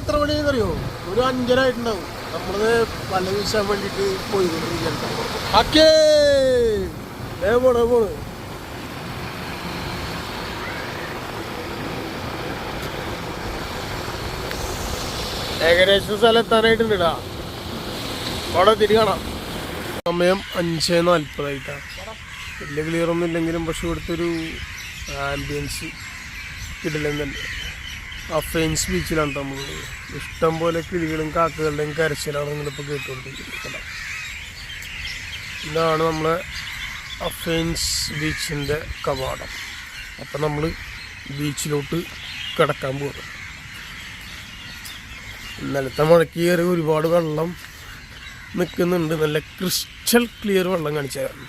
എത്ര മണിയെന്ന് അറിയോ ഒരു അഞ്ചര ആയിട്ടുണ്ടാവും. നമ്മളത് വല വീശാൻ വേണ്ടിയിട്ട് പോയിക്കൊണ്ടിരിക്കുകയാണ്. പോണ് ഏകദേശം സ്ഥലം എത്താനായിട്ടുണ്ടാ അവിടെ തിരികണം സമയം അഞ്ച് നാൽപ്പതായിട്ടാണ് വലിയ ക്ലിയർ ഒന്നും ഇല്ലെങ്കിലും പക്ഷെ ഇവിടുത്തെ ഒരു ആംബിയൻസ് കിടിലം തന്നെ ഫെൻസ് ബീച്ചിലാണ് നമ്മൾ ഇഷ്ടം പോലെ കിളികളും കാക്കകളുടെയും കരച്ചിലാണ് നിങ്ങളിപ്പോൾ കേട്ടുകൊണ്ടിരിക്കുന്നത്. ഇതാണ് നമ്മളെ അഫൻസ് ബീച്ചിന്റെ കവാടം. അപ്പം നമ്മൾ ബീച്ചിലോട്ട് കിടക്കാൻ പോകുന്നു ഇന്നലത്തെ മഴയ്ക്ക് കയറി ഒരുപാട് വെള്ളം നിൽക്കുന്നുണ്ട് നല്ല ക്രിസ്റ്റൽ ക്ലിയർ വെള്ളം കാണിച്ചു തരാം.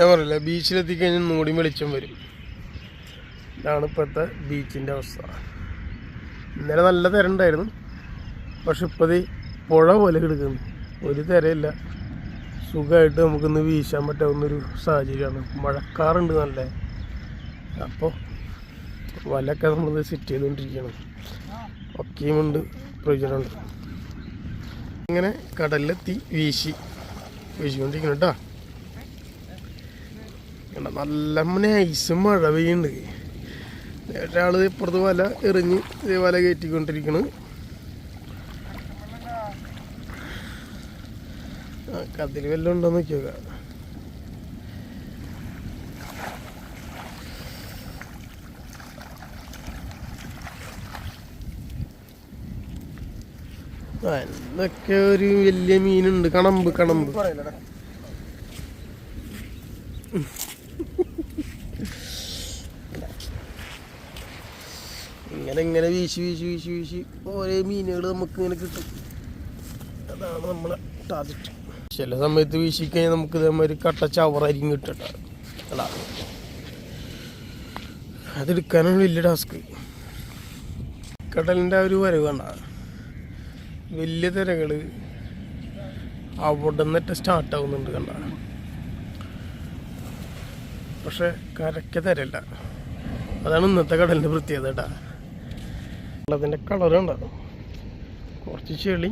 ഞാൻ പറയില്ല ബീച്ചിലെത്തി കഴിഞ്ഞാൽ മൂടി വെളിച്ചം വരും. ഇതാണ് ഇപ്പോഴത്തെ ബീച്ചിന്റെ അവസ്ഥ. ഇന്നലെ നല്ല തിരണ്ടായിരുന്നു. പക്ഷെ ഇപ്പോൾ പുഴ പോലെ കിടക്കുന്നു. ഒരു തിരയില്ല. സുഖമായിട്ട് നമുക്കിന്ന് വീശാൻ പറ്റാവുന്നൊരു സാഹചര്യമാണ്. മഴക്കാറുണ്ട് നല്ല. അപ്പോൾ വലയൊക്കെ നമ്മൾ സെറ്റ് ചെയ്തുകൊണ്ടിരിക്കുകയാണ് ഒക്കെയുമുണ്ട്. പ്രയോജനമുണ്ട്. ഇങ്ങനെ കടലിലെത്തി വീശി വീശിക്കൊണ്ടിരിക്കണം കേട്ടോ. നല്ല നൈസ് മഴ പെയ്യുന്നുണ്ട് ഒരാൾ ഇപ്പുറത്ത് വല എറിഞ്ഞ് വല കയറ്റിക്കൊണ്ടിരിക്കണ്. കതിൽ വല്ലതും ഉണ്ടോ നോക്കി നോക്കാം ആ, എന്നൊക്കെ ഒരു വലിയ മീനുണ്ട്. കണമ്പ് കണമ്പ്. ഇങ്ങനെ ഇങ്ങനെ വീശി വീശി വീശി വീശി. ഓരോ മീനുകൾ നമുക്ക് ഇങ്ങനെ കിട്ടും. അതാണ് നമ്മളെ ടാർഗറ്റ് ചില സമയത്ത് വീശിക്കഴിഞ്ഞാൽ നമുക്ക് ഇതേമാതിരി കട്ട ചവറായിരിക്കും കിട്ടട്ട അതാ. അതെടുക്കാനാണ് വലിയ ടാസ്ക് കടലിന്റെ ആ ഒരു വരവ് കണ്ട. വലിയ തിരകൾ അവിടെ നിന്നിട്ട് സ്റ്റാർട്ടാവുന്നുണ്ട് കണ്ട. പക്ഷെ കരയ്ക്ക് തരില്ല. അതാണ് ഇന്നത്തെ കടലിന്റെ പ്രത്യേകത കേട്ടാ. വെള്ളത്തിന്റെ കളർ കണ്ട? കുറച്ച് ചെളി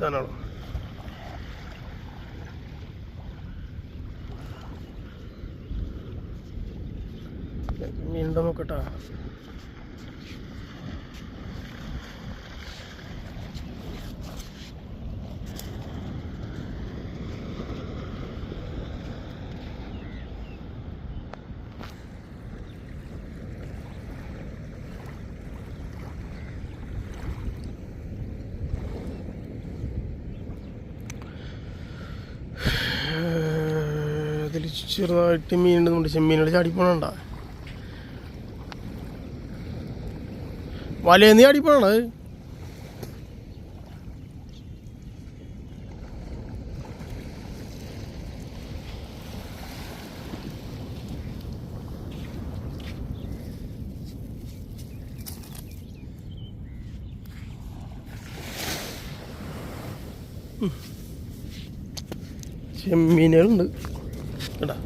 സാധനമാണ്. മീൻ നോക്കട്ടാ. ഇതിൽ ചെറുതായിട്ട് മീനുണ്ട്. ചെമ്മീനോട് ചാടിപ്പോണണ്ട വലയെന്ന് ചാടിപ്പോണത് ചെമ്മീനുകളുണ്ട്. കേട്ടാ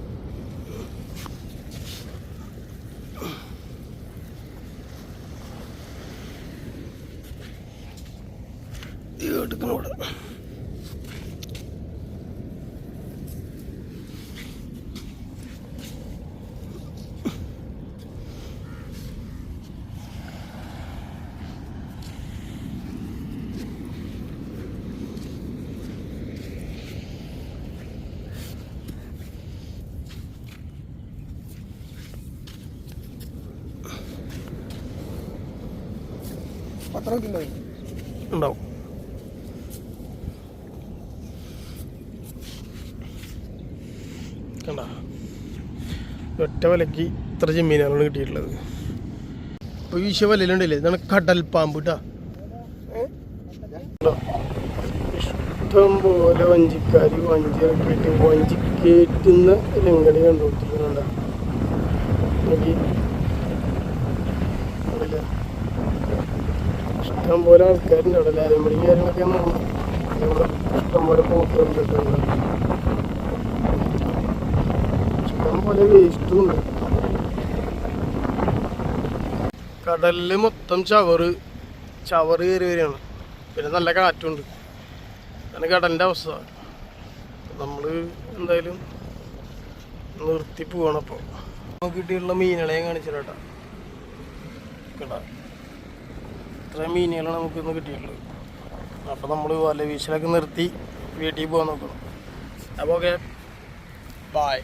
എടുക്കണോടെ പത്രം കിലോ ഉണ്ടാവും. കണ്ട? ഒറ്റ വിലക്ക് ഇത്ര ചെമ്മീനാണ് കിട്ടിയിട്ടുള്ളത്. ഇപ്പോൾ വീശ വലയിലുണ്ടല്ലേ ഇതാണ് കടൽ പാമ്പ് കേട്ടാ ഇഷ്ടം പോലെ വഞ്ചിക്കാരി വഞ്ചി ഇറക്കിയിട്ട് വഞ്ചി കയറ്റുന്ന രംഗണി കണ്ടുകൊണ്ടിരിക്കുന്നുണ്ട് ഇഷ്ടം പോലെ ആൾക്കാരുണ്ട് അവിടെ. ലാലമ്പടി കാര്യങ്ങളൊക്കെ ഇഷ്ടം പോലെ പോക്കുകളുണ്ട് ഇഷ്ടം പോലെ വേസ്റ്റും ഉണ്ട്. മൊത്തം ചവറ് ചവറ് കയറി വരികയാണ്. പിന്നെ നല്ല കാറ്റുണ്ട്. അതാണ് കടലിന്റെ അവസ്ഥ. നമ്മൾ എന്തായാലും നിർത്തി അപ്പോൾ നമുക്ക് കിട്ടിയിട്ടുള്ള മീനുകളെയും കാണിച്ചിട്ടാ കേട്ടാ. ഇത്രയും മീനുകളാണ് നമുക്ക് ഇന്ന് കിട്ടിയിട്ടുള്ളത്. അപ്പോൾ നമ്മൾ വല വീശലൊക്കെ നിർത്തി വീട്ടിൽ പോകാൻ നോക്കണം അപ്പോൾ ഓക്കെ. ബായ്